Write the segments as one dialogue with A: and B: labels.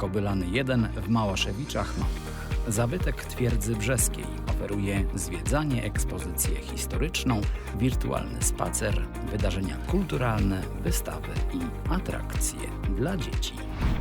A: Kobylany 1 w Małaszewiczach Małych. Zabytek Twierdzy Brzeskiej oferuje zwiedzanie, ekspozycję historyczną, wirtualny spacer, wydarzenia kulturalne, wystawy i atrakcje dla dzieci.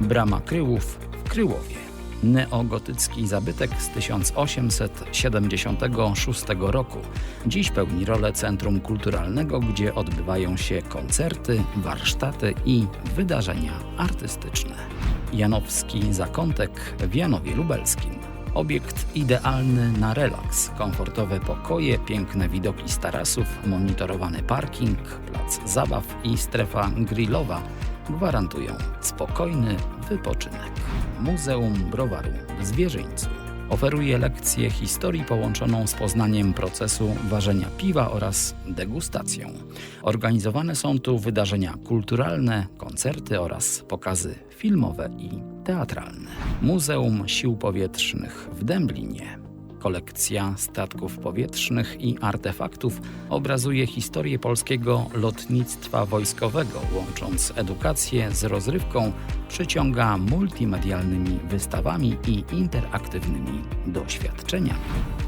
A: Brama Kryłów w Kryłowie. Neogotycki zabytek z 1876 roku. Dziś pełni rolę centrum kulturalnego, gdzie odbywają się koncerty, warsztaty i wydarzenia artystyczne. Janowski Zakątek w Janowie Lubelskim. Obiekt idealny na relaks, komfortowe pokoje, piękne widoki z tarasów, monitorowany parking, plac zabaw i strefa grillowa gwarantują spokojny wypoczynek. Muzeum Browaru w Zwierzyńcu oferuje lekcję historii połączoną z poznaniem procesu ważenia piwa oraz degustacją. Organizowane są tu wydarzenia kulturalne, koncerty oraz pokazy filmowe i teatralne. Muzeum Sił Powietrznych w Dęblinie Kolekcja statków powietrznych i artefaktów obrazuje historię polskiego lotnictwa wojskowego, łącząc edukację z rozrywką, przyciąga multimedialnymi wystawami i interaktywnymi doświadczeniami.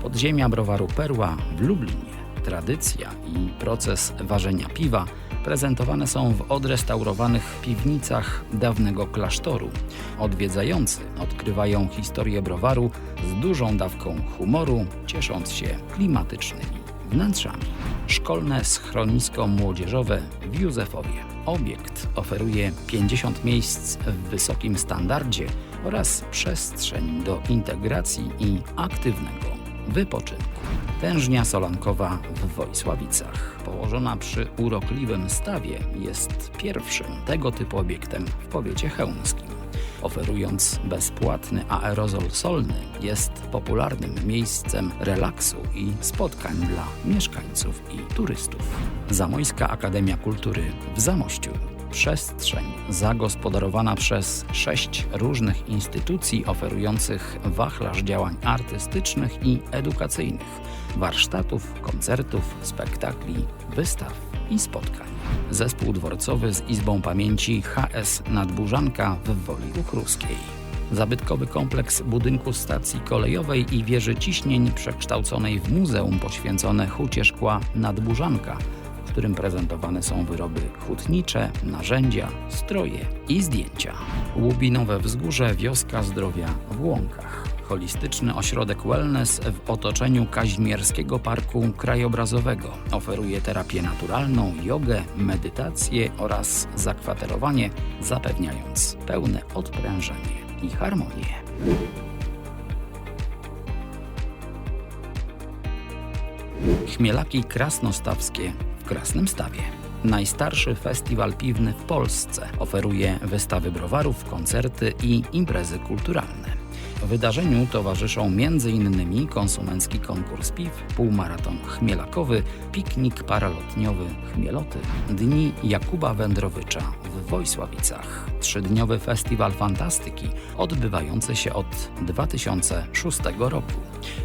A: Podziemia browaru Perła w Lublinie. Tradycja i proces ważenia piwa prezentowane są w odrestaurowanych piwnicach dawnego klasztoru. Odwiedzający odkrywają historię browaru z dużą dawką humoru, ciesząc się klimatycznymi wnętrzami. Szkolne schronisko młodzieżowe w Józefowie. Obiekt oferuje 50 miejsc w wysokim standardzie oraz przestrzeń do integracji i aktywnego wypoczynku. Tężnia solankowa w Wojsławicach, położona przy urokliwym stawie, jest pierwszym tego typu obiektem w powiecie chełmskim. Oferując bezpłatny aerozol solny, jest popularnym miejscem relaksu i spotkań dla mieszkańców i turystów. Zamojska Akademia Kultury w Zamościu przestrzeń zagospodarowana przez sześć różnych instytucji oferujących wachlarz działań artystycznych i edukacyjnych, warsztatów, koncertów, spektakli, wystaw i spotkań. Zespół dworcowy z Izbą Pamięci HS Nadburzanka w Woli Uchruskiej. Zabytkowy kompleks budynku stacji kolejowej i wieży ciśnień przekształconej w muzeum poświęcone hucie szkła Nadburzanka – w którym prezentowane są wyroby hutnicze, narzędzia, stroje i zdjęcia. Łubinowe Wzgórze Wioska Zdrowia w Łąkach. Holistyczny ośrodek wellness w otoczeniu Kazimierskiego Parku Krajobrazowego oferuje terapię naturalną, jogę, medytację oraz zakwaterowanie, zapewniając pełne odprężenie i harmonię. Chmielaki krasnostawskie Krasnym Stawie. Najstarszy festiwal piwny w Polsce oferuje wystawy browarów, koncerty i imprezy kulturalne. Wydarzeniu towarzyszą m.in. konsumencki konkurs piw, półmaraton chmielakowy, piknik paralotniowy Chmieloty, Dni Jakuba Wędrowycza w Wojsławicach, trzydniowy festiwal fantastyki odbywający się od 2006 roku.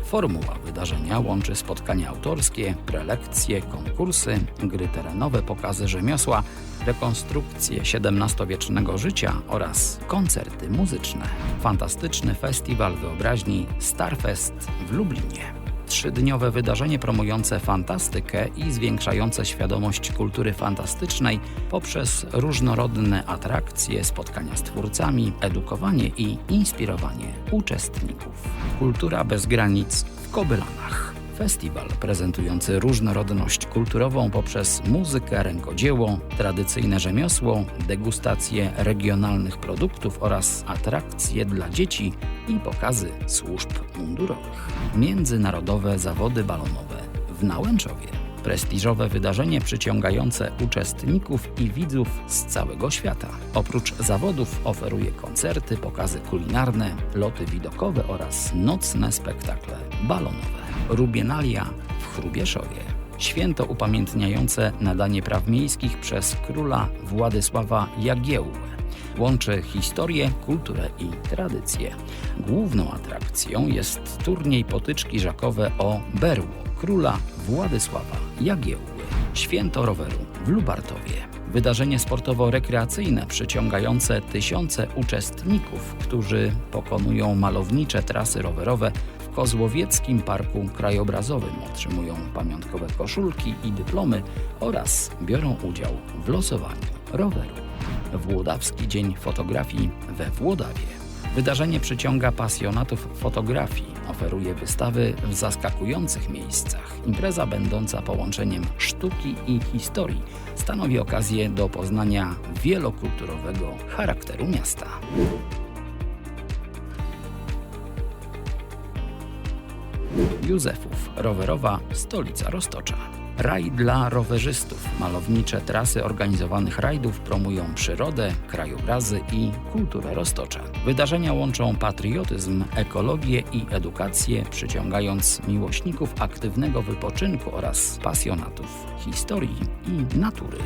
A: Formuła wydarzenia łączy spotkania autorskie, prelekcje, konkursy, gry terenowe, pokazy rzemiosła, rekonstrukcje XVII-wiecznego życia oraz koncerty muzyczne. Fantastyczny festiwal wyobraźni Starfest w Lublinie trzydniowe wydarzenie promujące fantastykę i zwiększające świadomość kultury fantastycznej poprzez różnorodne atrakcje, spotkania z twórcami, edukowanie i inspirowanie uczestników. Kultura bez granic w Kobylanach. Festiwal prezentujący różnorodność kulturową poprzez muzykę, rękodzieło, tradycyjne rzemiosło, degustacje regionalnych produktów oraz atrakcje dla dzieci i pokazy służb mundurowych. Międzynarodowe zawody balonowe w Nałęczowie. Prestiżowe wydarzenie przyciągające uczestników i widzów z całego świata. Oprócz zawodów oferuje koncerty, pokazy kulinarne, loty widokowe oraz nocne spektakle balonowe. Rubienalia w Chrubieszowie. Święto upamiętniające nadanie praw miejskich przez króla Władysława Jagiełłę. Łączy historię, kulturę i tradycję. Główną atrakcją jest turniej potyczki żakowe o berło króla Władysława Jagiełły. Święto roweru w Lubartowie. Wydarzenie sportowo-rekreacyjne przyciągające tysiące uczestników, którzy pokonują malownicze trasy rowerowe Kozłowieckim Parku Krajobrazowym, otrzymują pamiątkowe koszulki i dyplomy oraz biorą udział w losowaniu roweru. Włodawski Dzień Fotografii we Włodawie. Wydarzenie przyciąga pasjonatów fotografii, oferuje wystawy w zaskakujących miejscach. Impreza będąca połączeniem sztuki i historii stanowi okazję do poznania wielokulturowego charakteru miasta. Józefów, rowerowa stolica Roztocza. Raj dla rowerzystów. Malownicze trasy organizowanych rajdów promują przyrodę, krajobrazy i kulturę Roztocza. Wydarzenia łączą patriotyzm, ekologię i edukację, przyciągając miłośników aktywnego wypoczynku oraz pasjonatów historii i natury.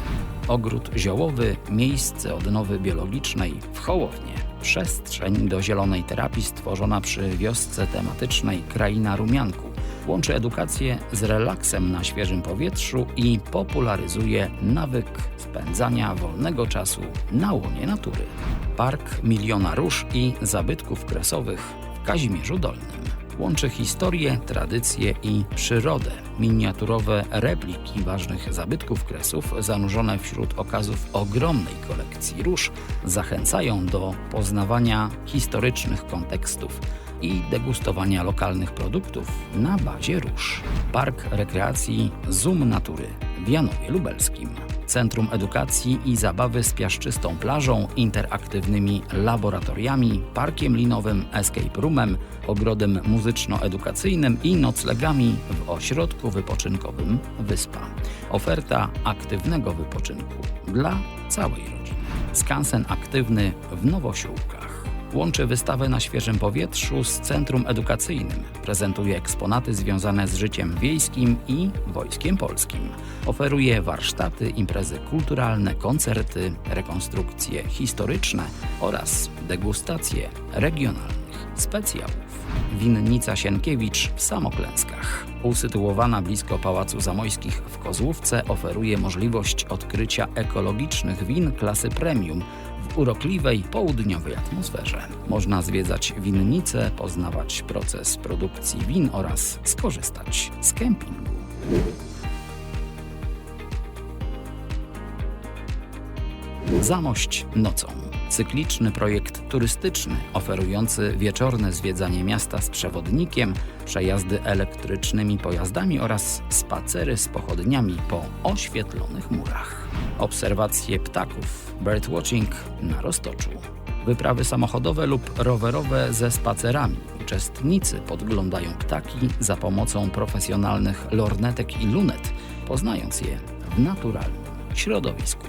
A: Ogród ziołowy, miejsce odnowy biologicznej w Hołownie. Przestrzeń do zielonej terapii stworzona przy wiosce tematycznej Kraina Rumianku łączy edukację z relaksem na świeżym powietrzu i popularyzuje nawyk spędzania wolnego czasu na łonie natury. Park Miliona Róż i Zabytków Kresowych w Kazimierzu Dolnym. Łączy historię, tradycję i przyrodę. Miniaturowe repliki ważnych zabytków kresów, zanurzone wśród okazów ogromnej kolekcji róż, zachęcają do poznawania historycznych kontekstów i degustowania lokalnych produktów na bazie róż. Park Rekreacji Zoom Natury w Janowie Lubelskim. Centrum Edukacji i Zabawy z piaszczystą plażą, interaktywnymi laboratoriami, parkiem linowym, escape roomem, ogrodem muzyczno-edukacyjnym i noclegami w ośrodku wypoczynkowym Wyspa. Oferta aktywnego wypoczynku dla całej rodziny. Skansen aktywny w Nowosiłkach. Łączy wystawę na świeżym powietrzu z centrum edukacyjnym. Prezentuje eksponaty związane z życiem wiejskim i wojskiem polskim. Oferuje warsztaty, imprezy kulturalne, koncerty, rekonstrukcje historyczne oraz degustacje regionalnych specjałów. Winnica Sienkiewicz w Samoklęskach. Usytuowana blisko Pałacu Zamojskich w Kozłówce oferuje możliwość odkrycia ekologicznych win klasy premium w urokliwej, południowej atmosferze. Można zwiedzać winnice, poznawać proces produkcji win oraz skorzystać z kempingu. Zamość nocą. Cykliczny projekt turystyczny oferujący wieczorne zwiedzanie miasta z przewodnikiem, przejazdy elektrycznymi pojazdami oraz spacery z pochodniami po oświetlonych murach. Obserwacje ptaków, birdwatching na Roztoczu. Wyprawy samochodowe lub rowerowe ze spacerami. Uczestnicy podglądają ptaki za pomocą profesjonalnych lornetek i lunet, poznając je w naturalnym środowisku.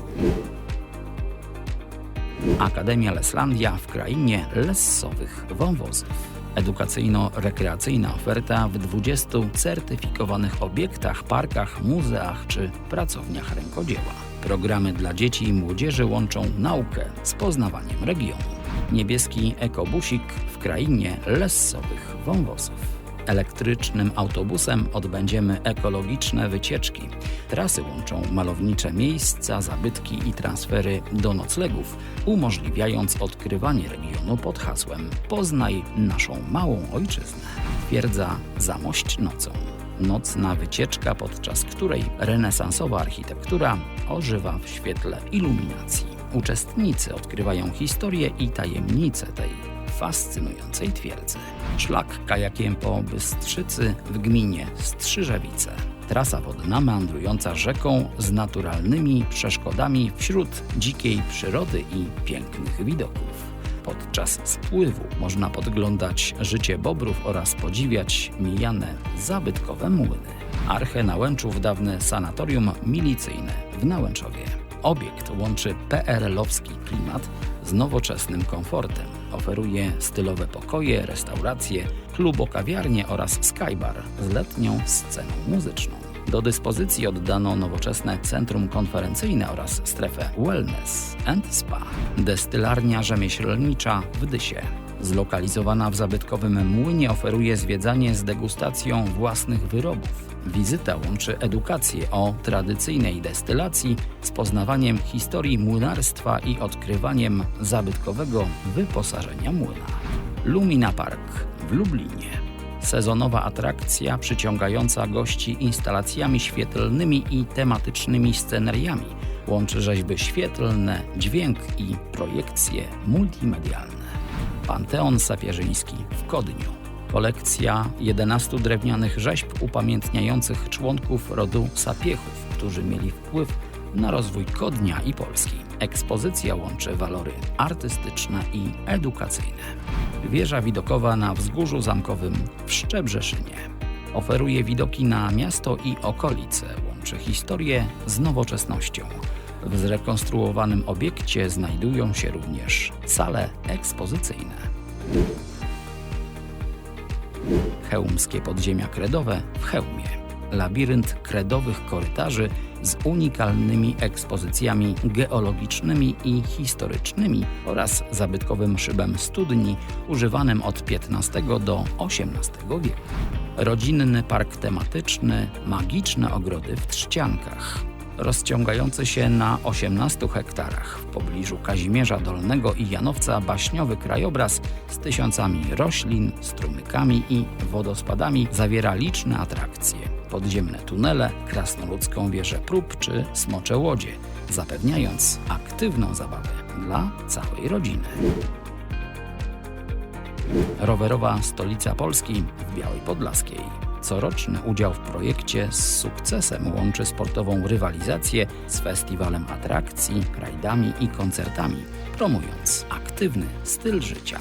A: Akademia Leslandia w krainie lessowych wąwozów. Edukacyjno-rekreacyjna oferta w 20 certyfikowanych obiektach, parkach, muzeach czy pracowniach rękodzieła. Programy dla dzieci i młodzieży łączą naukę z poznawaniem regionu. Niebieski ekobusik w krainie lessowych wąwozów. Elektrycznym autobusem odbędziemy ekologiczne wycieczki. Trasy łączą malownicze miejsca, zabytki i transfery do noclegów, umożliwiając odkrywanie regionu pod hasłem Poznaj naszą małą ojczyznę. Twierdza Zamość nocą. Nocna wycieczka, podczas której renesansowa architektura ożywa w świetle iluminacji. Uczestnicy odkrywają historię i tajemnice tej fascynującej twierdzy. Szlak kajakiem po Bystrzycy w gminie Strzyżewice. Trasa wodna meandrująca rzeką z naturalnymi przeszkodami wśród dzikiej przyrody i pięknych widoków. Podczas spływu można podglądać życie bobrów oraz podziwiać mijane zabytkowe młyny. Arche Nałęczów dawne sanatorium milicyjne w Nałęczowie. Obiekt łączy PRL-owski klimat z nowoczesnym komfortem. Oferuje stylowe pokoje, restauracje, klubo-kawiarnie oraz skybar z letnią sceną muzyczną. Do dyspozycji oddano nowoczesne centrum konferencyjne oraz strefę wellness and spa. Destylarnia rzemieślnicza w Dysie. Zlokalizowana w zabytkowym młynie oferuje zwiedzanie z degustacją własnych wyrobów. Wizyta łączy edukację o tradycyjnej destylacji z poznawaniem historii młynarstwa i odkrywaniem zabytkowego wyposażenia młyna. Lumina Park w Lublinie. Sezonowa atrakcja przyciągająca gości instalacjami świetlnymi i tematycznymi sceneriami. Łączy rzeźby świetlne, dźwięk i projekcje multimedialne. Panteon Sapieżyński w Kodniu. Kolekcja 11 drewnianych rzeźb upamiętniających członków rodu Sapiechów, którzy mieli wpływ na rozwój Kodnia i Polski. Ekspozycja łączy walory artystyczne i edukacyjne. Wieża widokowa na wzgórzu zamkowym w Szczebrzeszynie. Oferuje widoki na miasto i okolice, łączy historię z nowoczesnością. W zrekonstruowanym obiekcie znajdują się również sale ekspozycyjne. Chełmskie podziemia kredowe w Chełmie. Labirynt kredowych korytarzy z unikalnymi ekspozycjami geologicznymi i historycznymi oraz zabytkowym szybem studni używanym od XV do XVIII wieku. Rodzinny park tematyczny, magiczne ogrody w Trzciankach. Rozciągający się na 18 hektarach w pobliżu Kazimierza Dolnego i Janowca baśniowy krajobraz z tysiącami roślin, strumykami i wodospadami zawiera liczne atrakcje. Podziemne tunele, krasnoludzką wieżę prób czy smocze łodzie, zapewniając aktywną zabawę dla całej rodziny. Rowerowa stolica Polski w Białej Podlaskiej. Coroczny udział w projekcie z sukcesem łączy sportową rywalizację z festiwalem atrakcji, rajdami i koncertami, promując aktywny styl życia.